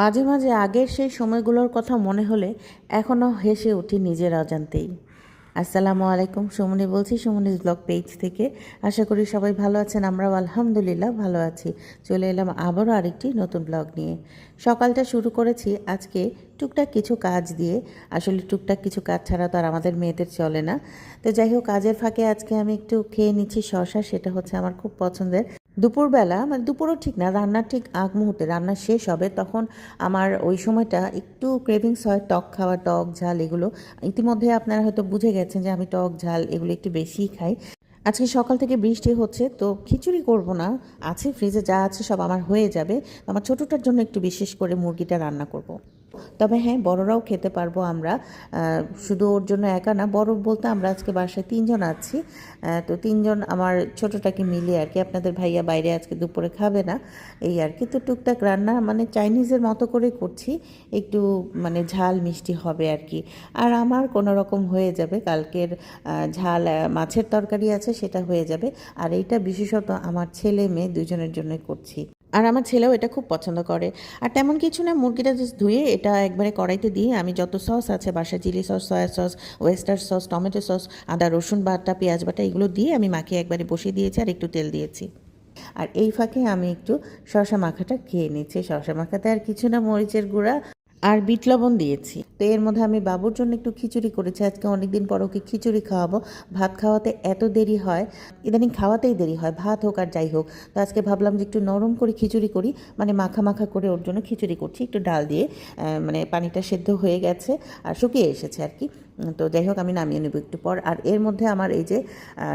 মাঝে মাঝে আগের সেই সময়গুলোর কথা মনে হলে এখনও হেসে উঠি নিজের অজান্তেই। আসসালামু আলাইকুম, সুমনি বলছি সুমনিস ব্লগ পেজ থেকে। আশা করি সবাই ভালো আছেন, আমরাও আলহামদুলিল্লাহ ভালো আছি। চলে এলাম আবারও আরেকটি নতুন ব্লগ নিয়ে। সকালটা শুরু করেছি আজকে টুকটাক কিছু কাজ দিয়ে। আসলে টুকটাক কিছু কাজ ছাড়া তো আর আমাদের মেয়েদের চলে না। তো যাই হোক, কাজের ফাঁকে আজকে আমি একটু খেয়ে নিচ্ছি শশা, সেটা হচ্ছে আমার খুব পছন্দের দুপুরবেলা মানে দুপুরও ঠিক না, রান্নার ঠিক আগ মুহূর্তে রান্না শেষ হবে, তখন আমার ওই সময়টা একটু ক্রেভিংস হয়, টক খাওয়া, টক ঝাল এগুলো। ইতিমধ্যে আপনারা হয়তো বুঝে গেছেন যে আমি টক ঝাল এগুলো একটু বেশিই খাই। আজকে সকাল থেকে বৃষ্টি হচ্ছে, তো খিচুড়ি করব না, আছে ফ্রিজে যা আছে সব আমার হয়ে যাবে। আমার ছোটোটার জন্য একটু বিশেষ করে মুরগিটা রান্না করব। তবে হ্যাঁ বড়রাও খেতে পারব আমরা। শুধু ওর জন্য একা না, বড় বলতে আমরা আজকে বাসায় তিনজন আছি। তো তিনজন আমার ছোটোটাকে মিলিয়ে আর কি, আপনাদের ভাইয়া বাইরে আজকে দুপুরে খাবে না, এই আর কি। তো টুকটাক রান্না মানে চাইনিজের মতো করে করছি, একটু মানে ঝাল মিষ্টি হবে আর কি। আর আমার কোনো রকম হয়ে যাবে, কালকের ঝাল মাছের তরকারি আছে সেটা হয়ে যাবে। আর এইটা বিশেষত আমার ছেলে মেয়ে দুজনের জন্যই করছি। আর আমার ছেলেও এটা খুব পছন্দ করে। আর তেমন কিছু না, মুরগিটা জাস্ট ধুয়ে এটা একবারে কড়াইতে দিয়ে আমি যত সস আছে বাসা chilli sauce, soya sauce oyster sauce, tomato sauce, আদা, রসুন বাটা, পেঁয়াজ বাটা, এগুলো দিয়ে আমি মাখিয়ে একবারে বসিয়ে দিয়েছি আর একটু তেল দিয়েছি। আর এই ফাঁকে আমি একটু শশা মাখাটা খেয়ে নিচ্ছি। শশা মাখাতে আর কিছু না, মরিচের গুঁড়া। আর বিট লবণ দিয়েছি। তো এর মধ্যে আমি বাবুর জন্য একটু খিচুড়ি করেছি। আজকে অনেকদিন পর ওকে খিচুড়ি খাওয়াবো। ভাত খাওয়াতে এত দেরি হয়। ইদানিং খাওয়াতেই দেরি হয়, ভাত হোক আর যাই হোক। তো আজকে ভাবলাম যে একটু নরম করে খিচুড়ি করি। মানে মাখা মাখা করে ওর জন্য খিচুড়ি করছি। একটু ডাল দিয়ে মানে পানিটা সেদ্ধ হয়ে গেছে। আর শুকিয়ে এসেছে আর কি। তো যাই হোক আমি নামিয়ে নেব একটু পর। আর এর মধ্যে আমার এই যে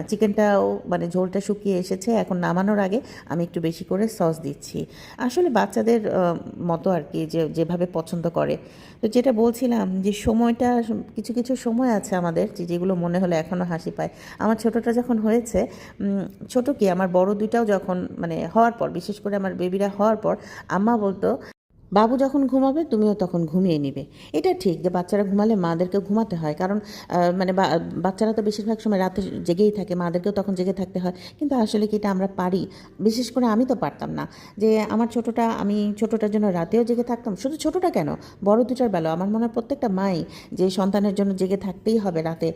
চিকেনটাও মানে ঝোলটা শুকিয়ে এসেছে, এখন নামানোর আগে আমি একটু বেশি করে সস দিচ্ছি। আসলে বাচ্চাদের মতো আর কি যে, যেভাবে পছন্দ করে। তো যেটা বলছিলাম যে, সময়টা কিছু কিছু সময় আছে আমাদের, যে, যেগুলো মনে হলে এখনও হাসি পায়। আমার ছোটোটা যখন হয়েছে ছোট কি, আমার বড় দুইটাও যখন মানে হওয়ার পর, বিশেষ করে আমার বেবিরা হওয়ার পর, আম্মা বলতো বাবু যখন ঘুমাবে, তুমিও তখন ঘুমিয়ে নিবে। এটা ঠিক যে বাচ্চারা ঘুমালে মাদেরকে ঘুমাতে হয়। কারণ মানে বাচ্চারা তো বেশিরভাগ সময় রাতে জেগেই থাকে, মাদেরকেও তখন জেগে থাকতে হয়। কিন্তু আসলে কি এটা আমরা পারি? বিশেষ করে আমি তো পারতাম না। যে আমার ছোটোটা, আমি ছোটোটার জন্য রাতেও জেগে থাকতাম। শুধু ছোটোটা কেন? বড় দুটার বেলা। আমার মনে হয় প্রত্যেকটা মাই যে সন্তানের জন্য জেগে থাকতেই হবে রাতে।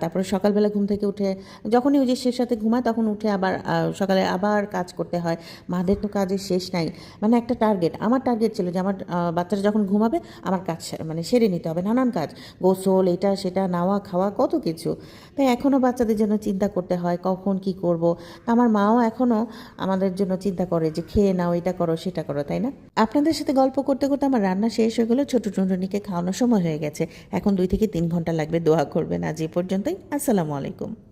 তারপরে সকালবেলা ঘুম থেকে উঠে, যখনই ওই যে শেষ সাথে ঘুমায়, তখন উঠে আবার সকালে আবার কাজ করতে হয়। মাদের তো কাজের শেষ নাই। মানে একটা টার্গেট আমার টার্গেট ছিল যে আমার বাচ্চারা যখন ঘুমাবে, আমার কাজ মানে সেরে নিতে হবে। নানান কাজ। গোসল, এটা, সেটা, নাওয়া, খাওয়া, কত কিছু। তাই এখনও বাচ্চাদের জন্য চিন্তা করতে হয়, কখন কি করব? আমার মাও এখনও আমাদের জন্য চিন্তা করে যে, খেয়ে নাও, এটা করো, সেটা করো তাই না? আপনাদের সাথে গল্প করতে করতে আমার রান্না শেষ হয়ে গেলো। ছোটো টুনটুনিকে খাওয়ানোর সময় হয়ে গেছে। এখন দুই থেকে তিন ঘণ্টা লাগবে দোয়া করবেন। আজ এ পর্যন্তই। আসসালামু আলাইকুম।